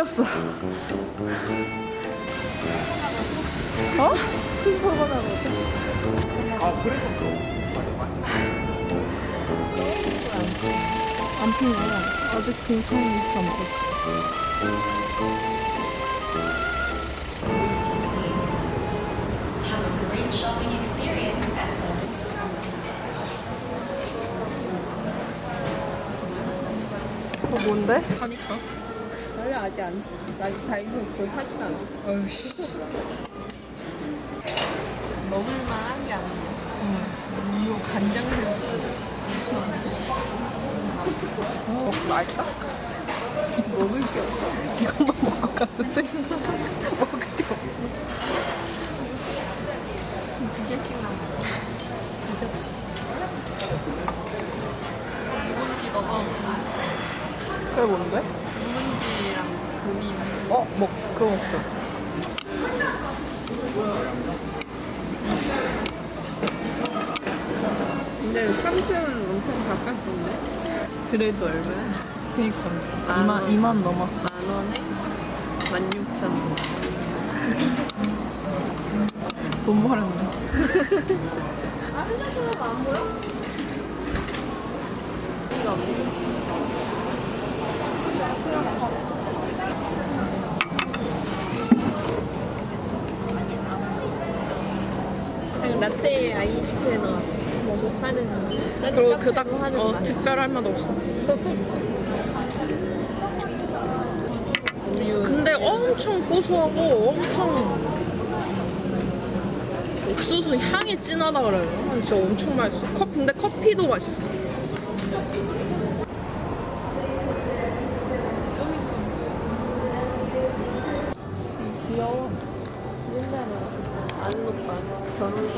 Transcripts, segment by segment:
뛰었어. 어? 아 그랬었어. 안 피네. 아직 빈칸이 이렇게 안 보였어. Have a great shopping experience at the 그거 뭔데? 하니까. 원래 아직 안 했어. 나 아직 다이소에서 그걸 사진 않았어. 아유씨. 먹을만한 게 아니야. 음료 간장 새우. 어, 말까? 먹을 게 없어. 이것만 먹고 갔는데? 먹을 게 없어. 두 개씩 남았어. 두 접시. 묵은지 먹어. 그게 뭔데? 먹자. 근데 탕수육은 엄청 바꿨던데? 그래도 얼마야? 그니까. 만 2만, 원. 2만 넘었어. 만 원에 16,000원. 돈 버렸네. 이거 뭐? 그냥 라떼 아이스크림 하는 그리고 그닥, 어, 맛. 특별할 맛 없어. 근데 엄청 고소하고 엄청 옥수수 향이 진하다 그래요. 아, 진짜 엄청 맛있어. 커피, 근데 커피도 맛있어. 귀여워 옛날에 아는 오빠 결혼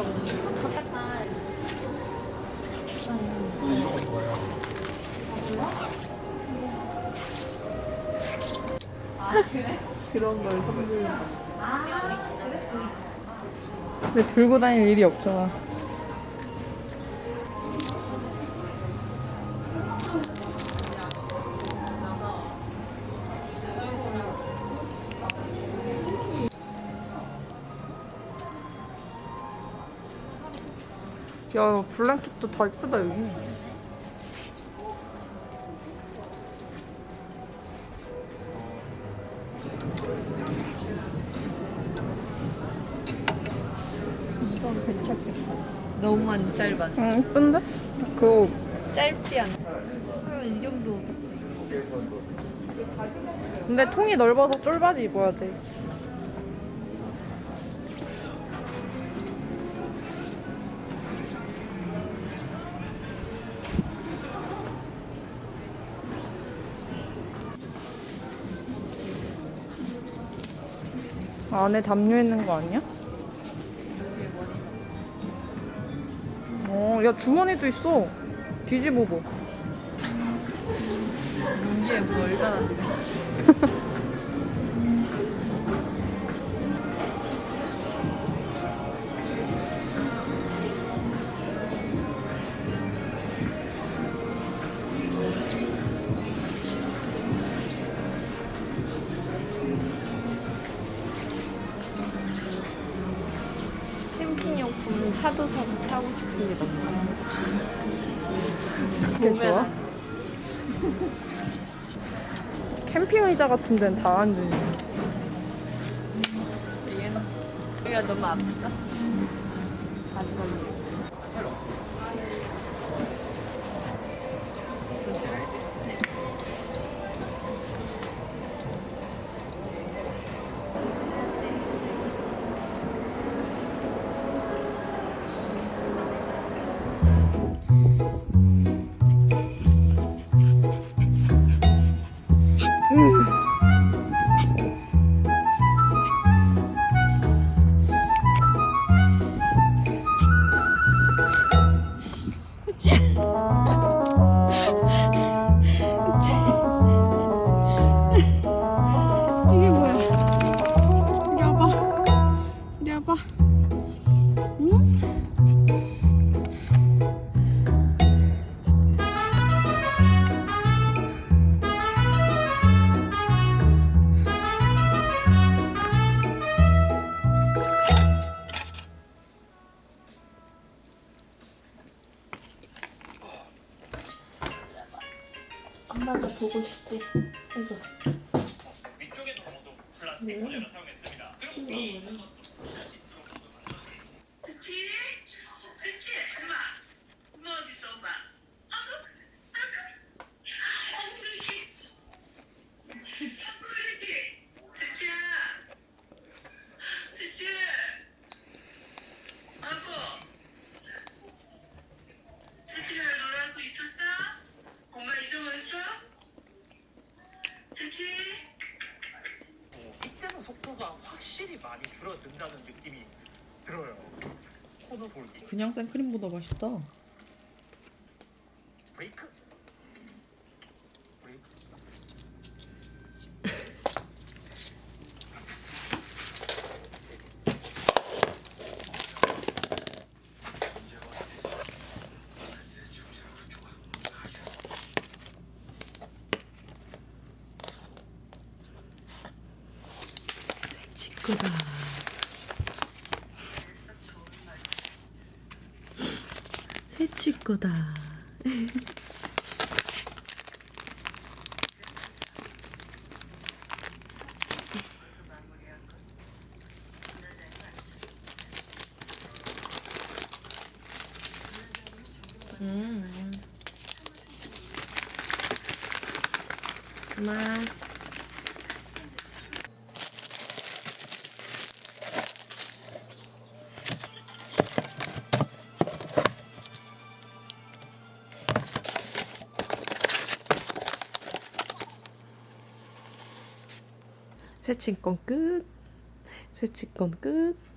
그런 걸 선물로. 근데 들고 다닐 일이 없잖아. 야, 블랑켓도 더 이쁘다, 여기. 안 짧아서 응, 이쁜데? 그거 짧지 않아 이 정도 근데 통이 넓어서 쫄바지 입어야 돼. 안에 담요 있는 거 아니야? 어, 야 주머니도 있어. 뒤집어봐. 이게 뭐 얼마나 좋아? 캠핑 의자 같은 데는 다 앉으니. 얘는 여기가 너무 아프다. 안 걸려. 싶고. 아이고. 플라스틱 사용했습니다. 그리고 이 그치? 그치? 엄마. 엄마 어딨어, 엄마? 아구, 아구. 아구, 그렇지. 아구, 그렇지. 수치야. 수치. 아구. 수치 잘 놀아고 있었어? 엄마 잊어버렸어? 수치? 이때는 속도가 확실히 많이 줄어든다는 느낌이 들어요. 코너 돌기, 그냥 생크림보다 맛있다. 브레이크. 치크다. 새 치크다. 음. 그만. 새침권 끝. 새침권 끝.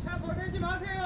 차 보내지 마세요.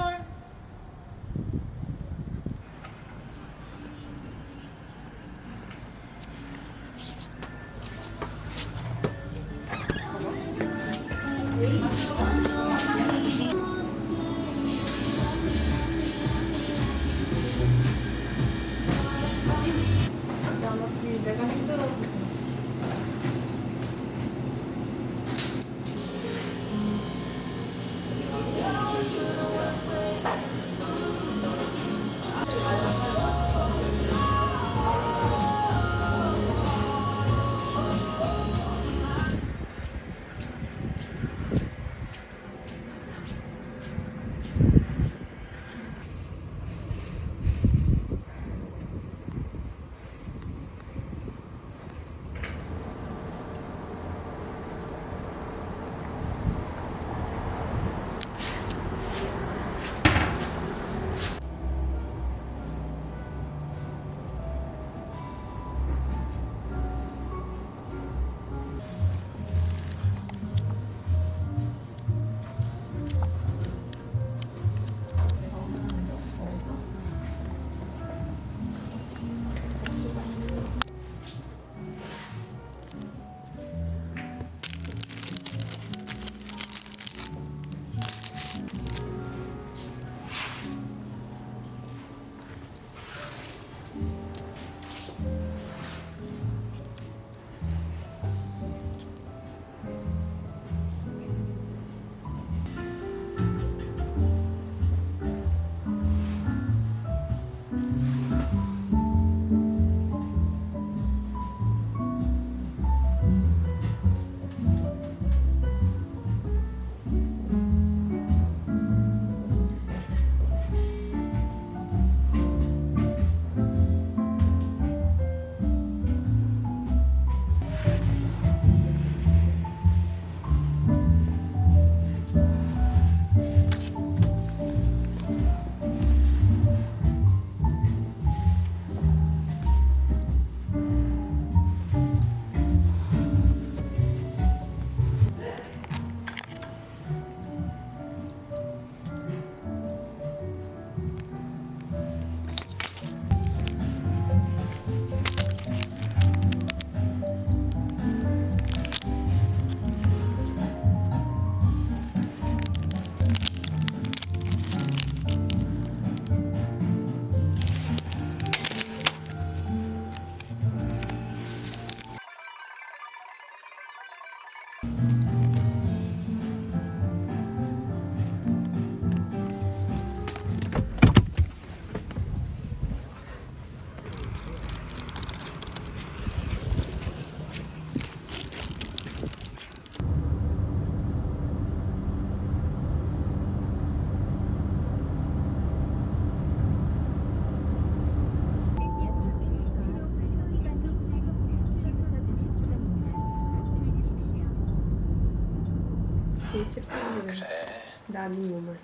나는 몸을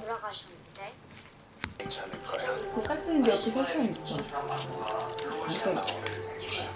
돌아가셨는데 괜찮을 거야. 가스인데 옆에 설탕 있어. 혼자 나오면 될 거야.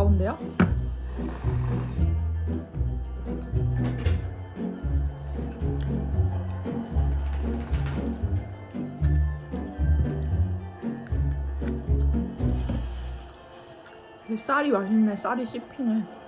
가운데야? 이 쌀이 맛있네. 쌀이 씹히네.